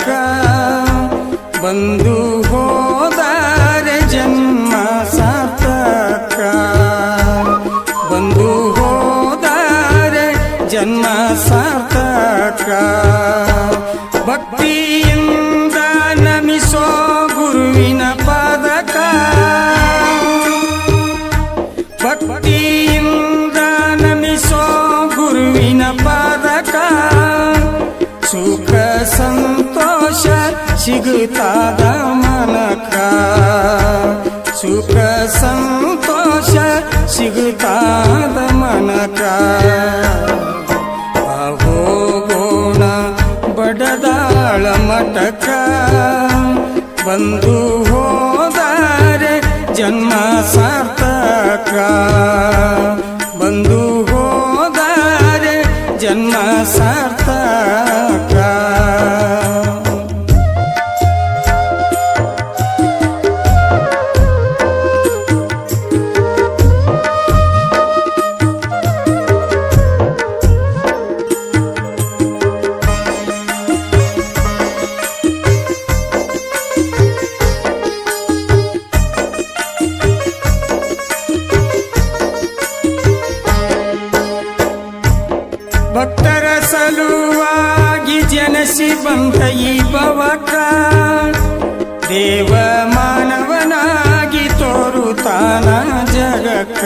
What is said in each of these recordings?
ಮಠಕ ಬಂದು ಹೋದರೆ ಜನ್ಮ ಸಾರ್ಥಕ. ಬಂದು ಹೋದರೆ ಜನ್ಮ ಸಾರ್ಥಕ. ಸಿಗುತ್ತಾದ ಮನಕ. ಸುಖ ಸಂತೋಷ ಸಿಗುತ್ತಾದ ಮನಕ ಹೋಗೋಣ ಬಡದಾಳ ಮಟಕ ಬಂದು ಹೋದರೆ ಜನ್ಮ ಸಾರ್ಥಕ. ಬಂದು ಹೋದರೆ ಜನ್ಮ ಸಾರ್ಥಕ. ಜನಸಿ ಬಂದ ಈ ದೇವ ಮಾನವನಾಗಿ ತೋರುತ್ತಾನ ಜಗಕ್ಕ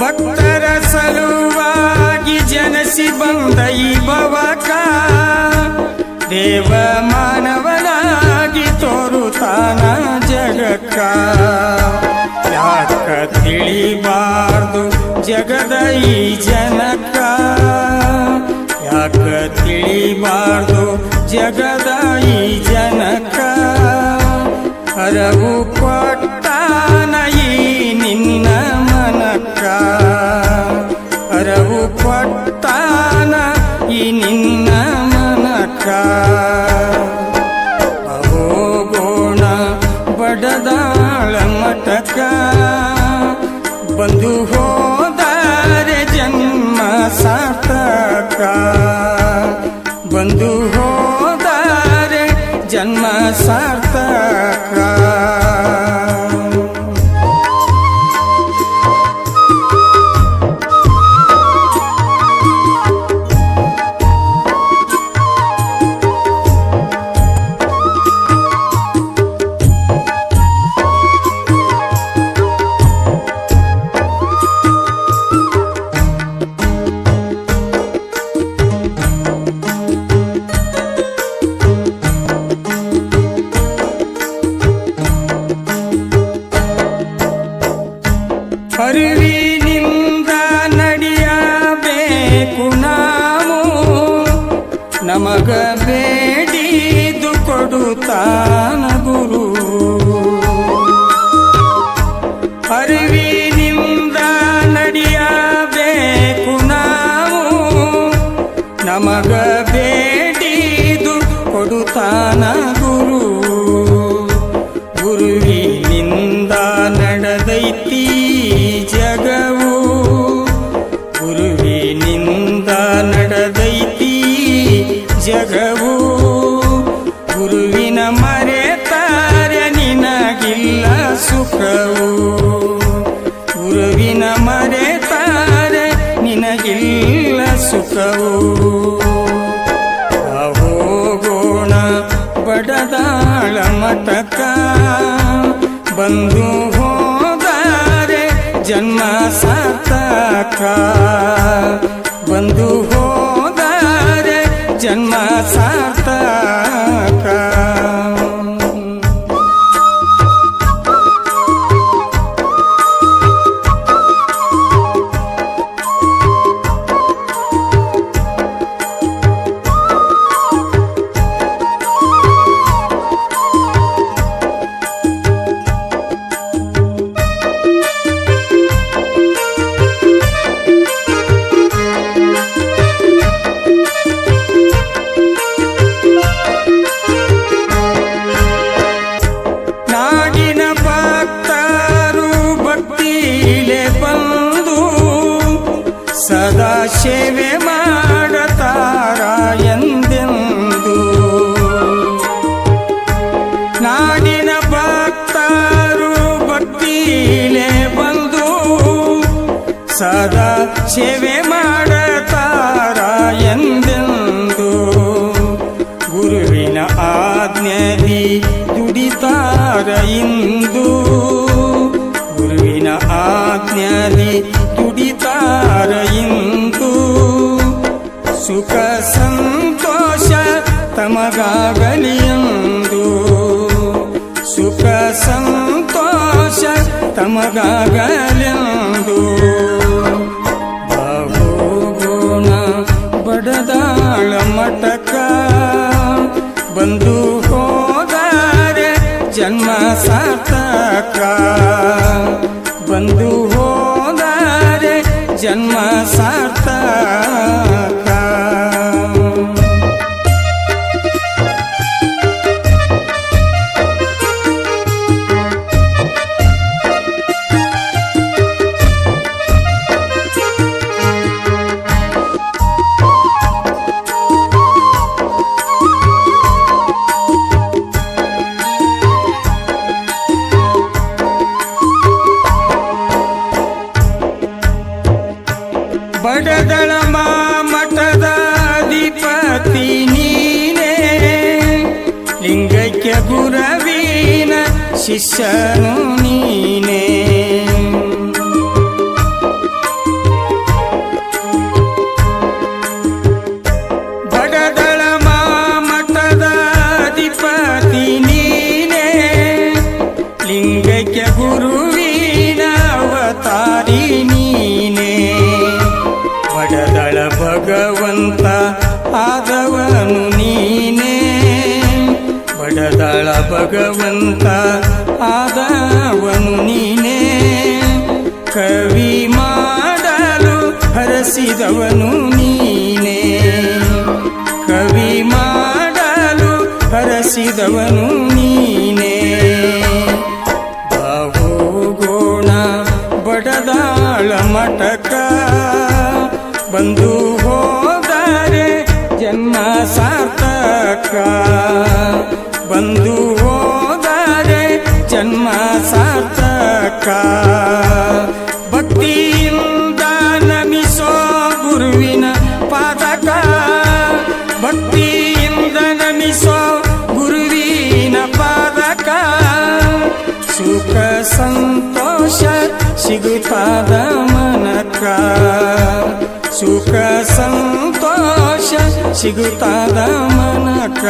ಭಕ್ತರ ಸಲುವಾಗಿ ಜನಸಿ ಬಂದ ಈ ದೇವ ಮಾನವನಾಗಿ ತೋರುತ್ತಾನ ಜಗಕ್ಕ ಯಾಕ ತಿಳಿಬಾರ್ದು ಜಗದ ಈ ಜನಕ ಯಾಕ ತಿಳಿಬಾರ್ದು ಜಗದ ಈ ಜನಕ. ಹರವು ಈ ನಿನ್ನ ಮನಕ ಹರವು ಕೊಟ್ಟಾನ ಈ ನಿನ್ನ ಮನಕ ಅಹೋಗೋಣ ಬಡದಾಳ ಮಟಕ ಬಂದು ಜನ್ಮ ಸಾರ್ಥಕ. ಬಂದು ಹೋದರೆ ಜನ್ಮ ಸಾರ್ಥಕ ನಮಗ ಬೇಡಿದು ಕೊಡುತ್ತಾನ ಗುರು. ಅರಿವಿನಿಂದ ನಡೆಯಬೇಕು ನಾವು. ನಮಗ ಬೇಡಿದು ಕೊಡುತ್ತಾನ ಬಂದು ಹೋದರೆ ಜನ್ಮ ಸಾರ್ಥಕ. ಸೇವೆ ಮಾಡತಾರ ಎಂದೆಂದು? ನಾಡಿನ ಭಕ್ತರು ಭಕ್ತಿಲೇ ಬಂದು ಸದಾ ಸೇವೆ ಮಾಡ ಎಂದು ಸುಖ ಸಂತೋಷ ತಮಗಾಗಲೆಂದು ಬಹುಗುಣ ಬಡದಾಳ ಮಟಕ ಬಂದು ಹೋದರೆ ಜನ್ಮ ಸಾರ್ಥಕ. ಬಂದು ಹೋದರೆ ಜನ್ಮ ಸಾರ್ಥಕ ಬಡದಳ ಮಠದ ಅಧಿಪತಿ ನೀನೇ. ಲಿಂಗೈಕ್ಯ ಗುರವೀನ ಶಿಷ್ಯನು ನೀನೇ. ಭಗವಂತ ಆದವನು ನೀನೇ. ಬಡದಳ ಭಗವಂತ ಆದವನು ನೀನೇ. ಕವಿ ಮಾಡಲು ಹರಸಿದವನು ನೀನೇ. ಕವಿ ಮಾಡಲು ಹರಸಿದವನು ನೀನೇ. ಗೋಣ ಬಡದಾಳ ಮಟಕ ಬಂದು ಸಾರ್ಥಕ ಭಕ್ತಿಯಿಂದ ನಮಿಸೋ ಗುರುವಿನ ಪಾದಕ. ಭಕ್ತಿಯಿಂದ ನಮಿಸೋ ಗುರುವಿನ ಪಾದಕ. ಸುಖ, ಸಂತೋಷ ಸಿಗುತ್ತಾದ ಮನಕ. ಸುಖ, ಸಂತೋಷ ಸಿಗುತ್ತಾದ ಮನಕ.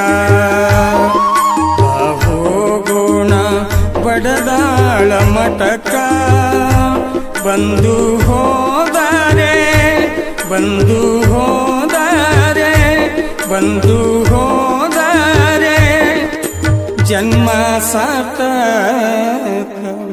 ಬಡದಾಳ ಮಟಕ ಬಂದು ಹೋದರೆ ಬಂದು ಹೋದರೆ ಬಂದು ಹೋದರೆ ಜನ್ಮ ಸಾರ್ಥಕ.